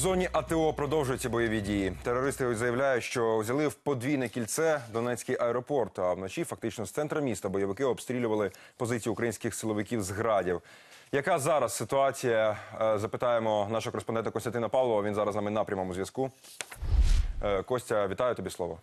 зоні АТО продовжуються бойові дії. Терористи заявляють, що взяли в подвійне кільце Донецький аеропорт. А вночі фактично з центра міста бойовики обстрілювали позиції українських силовиків з градів. Яка зараз ситуація? Е, Запитаємо нашого кореспондента Костянтина Павлова. Він зараз з нами на прямому зв'язку. Е, Костя, вітаю тобі слово.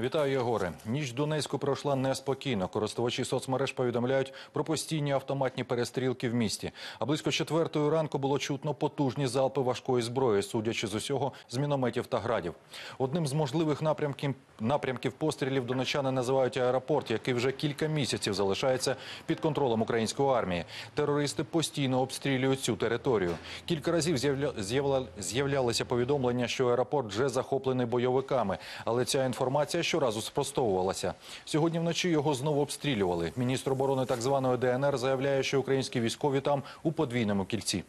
Вітаю, Єгоре. Ніч в Донецьку пройшла неспокійно. Користувачі соцмереж повідомляють про постійні автоматні перестрілки в місті. А близько четвертої ранку було чутно потужні залпи важкої зброї, судячи з усього з мінометів та градів. Одним з можливих напрямків напрямків пострілів донечани називають аеропорт, який вже кілька місяців залишається під контролем української армії. Терористи постійно обстрілюють цю територію. Кілька разів з'явля- з'явля- з'являлися повідомлення, що аеропорт вже захоплений бойовиками, але ця інформація щоразу спростовувалася. Сьогодні вночі його знову обстрілювали. Міністр оборони так званої ДНР заявляє, що українські військові там у подвійному кільці.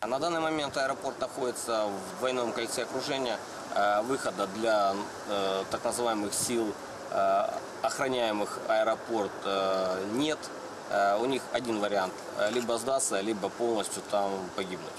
А На данный момент аэропорт находится в двойном кольце окружения. Э, Выхода для э, так называемых сил, э, охраняемых аэропорт, э, нет. Э, У них один вариант. Э, Либо сдаться, либо полностью там погибнуть.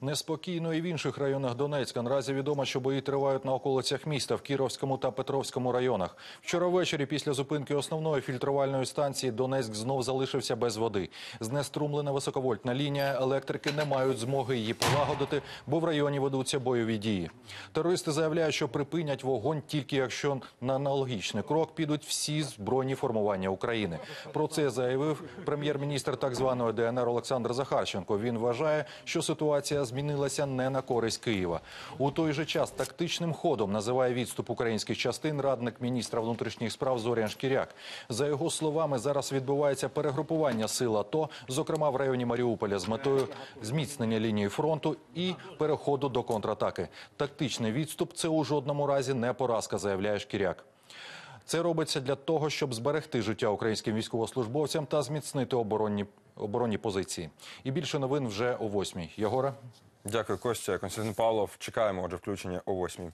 Неспокійно і в інших районах Донецька. Наразі відомо, що бої тривають на околицях міста в Кіровському та Петровському районах. Вчора ввечері, після зупинки основної фільтрувальної станції, Донецьк знов залишився без води. Знеструмлена високовольтна лінія. Електрики не мають змоги її полагодити, бо в районі ведуться бойові дії. Терористи заявляють, що припинять вогонь тільки якщо на аналогічний крок підуть всі збройні формування України. Про це заявив прем'єр-міністр так званої ДНР Олександр Захарченко. Він вважає, що ситуація змінилася не на користь Києва. У той же час тактичним ходом називає відступ українських частин радник міністра внутрішніх справ Зорян Шкіряк. За його словами, зараз відбувається перегрупування сил АТО, зокрема в районі Маріуполя, з метою зміцнення лінії фронту і переходу до контратаки. Тактичний відступ це у жодному разі не поразка, заявляє Шкіряк. Це робиться для того, щоб зберегти життя українським військовослужбовцям та зміцнити оборонні, оборонні позиції. І більше новин вже о восьмій. Єгора? Дякую, Костя. Константин Павлов. Чекаємо отже включення о восьмій.